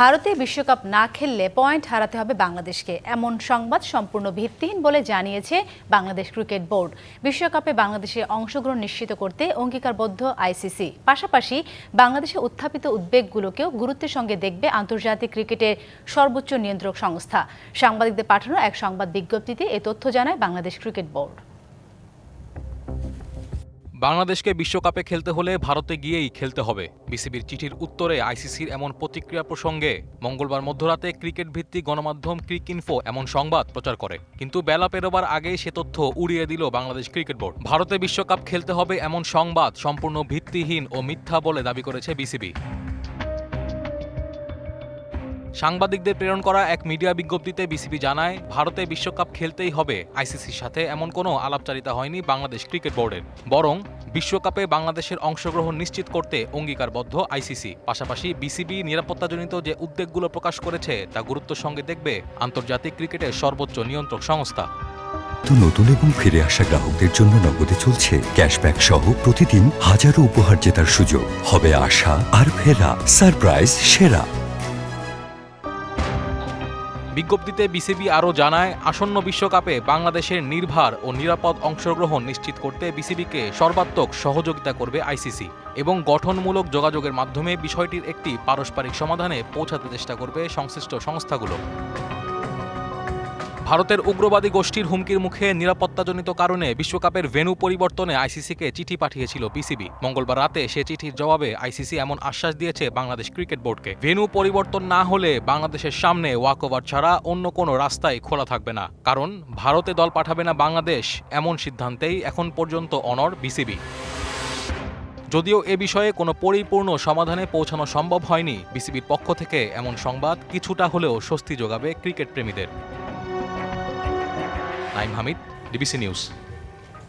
ভারতে বিশ্বকাপ না খেললে পয়েন্ট হারাতে হবে বাংলাদেশকে। এমন সংবাদ সম্পূর্ণ ভিত্তিহীন বলে জানিয়েছে বাংলাদেশ ক্রিকেট বোর্ড। বিশ্বকাপে বাংলাদেশে অংশগ্রহণ নিশ্চিত করতে অঙ্গীকারবদ্ধ আইসিসি। পাশাপাশি বাংলাদেশে উত্থাপিত উদ্বেগগুলোকেও গুরুত্বের সঙ্গে দেখবে আন্তর্জাতিক ক্রিকেটের সর্বোচ্চ নিয়ন্ত্রক সংস্থা। সাংবাদিকদের পাঠানো এক সংবাদ বিজ্ঞপ্তিতে এ তথ্য জানায় বাংলাদেশ ক্রিকেট বোর্ড। বাংলাদেশকে বিশ্বকাপে খেলতে হলে ভারতে গিয়েই খেলতে হবে। বিসিবির চিঠির উত্তরে আইসিসির এমন প্রতিক্রিয়া প্রসঙ্গে মঙ্গলবার মধ্যরাতে ক্রিকেট ভিত্তিক গণমাধ্যম ক্রিক ইনফো এমন সংবাদ প্রচার করে। কিন্তু বেলা পেরোবার আগেই সে তথ্য উড়িয়ে দিল বাংলাদেশ ক্রিকেট বোর্ড। ভারতে বিশ্বকাপ খেলতে হবে এমন সংবাদ সম্পূর্ণ ভিত্তিহীন ও মিথ্যা বলে দাবি করেছে বিসিবি। সাংবাদিকদের প্রেরণ করা এক মিডিয়া বিজ্ঞপ্তিতে বিসিবি জানায়, ভারতে বিশ্বকাপ খেলতেই হবে আইসিসির সাথে। এমন কোনো আলাপচারিতা হয়নি বাংলাদেশ ক্রিকেট বোর্ডের। বরং বিশ্বকাপে বাংলাদেশের অংশগ্রহণ নিশ্চিত করতে অঙ্গীকারবদ্ধ আইসিসি। পাশাপাশি বিসিবি নিরাপত্তাজনিত যে উদ্বেগগুলো প্রকাশ করেছে, তা গুরুত্বের সঙ্গে দেখবে আন্তর্জাতিক ক্রিকেটের সর্বোচ্চ নিয়ন্ত্রক সংস্থা। নতুন এবং ফিরে আসা গ্রাহকদের জন্য নগদে চলছে ক্যাশব্যাক সহ প্রতিদিন হাজারো উপহার জেতার সুযোগ। হবে আশা আর ফেরা, সারপ্রাইজ, সেরা। বিজ্ঞপ্তিতে বিসিবি আরও জানায়, আসন্ন বিশ্বকাপে বাংলাদেশের নির্ভার ও নিরাপদ অংশগ্রহণ নিশ্চিত করতে বিসিবিকে সর্বাত্মক সহযোগিতা করবে আইসিসি এবং গঠনমূলক যোগাযোগের মাধ্যমে বিষয়টির একটি পারস্পরিক সমাধানে পৌঁছাতে চেষ্টা করবে সংশ্লিষ্ট সংস্থাগুলো। ভারতের উগ্রবাদী গোষ্ঠীর হুমকির মুখে নিরাপত্তাজনিত কারণে বিশ্বকাপের ভেন্যু পরিবর্তনে আইসিসিকে চিঠি পাঠিয়েছিল বিসিবি মঙ্গলবার রাতে সে চিঠির জবাবে আইসিসি এমন আশ্বাস দিয়েছে বাংলাদেশ ক্রিকেট বোর্ডকে। ভেন্যু পরিবর্তন না হলে বাংলাদেশের সামনে ওয়াকওভার ছাড়া অন্য কোনো রাস্তাই খোলা থাকবে না। কারণ ভারতে দল পাঠাবে না বাংলাদেশ, এমন সিদ্ধান্তেই এখন পর্যন্ত অনর বিসিবি। যদিও এ বিষয়ে কোনো পরিপূর্ণ সমাধানে পৌঁছানো সম্ভব হয়নি, বিসিবির পক্ষ থেকে এমন সংবাদ কিছুটা হলেও স্বস্তি যোগাবে ক্রিকেট প্রেমীদের। Naim Hamid DBC news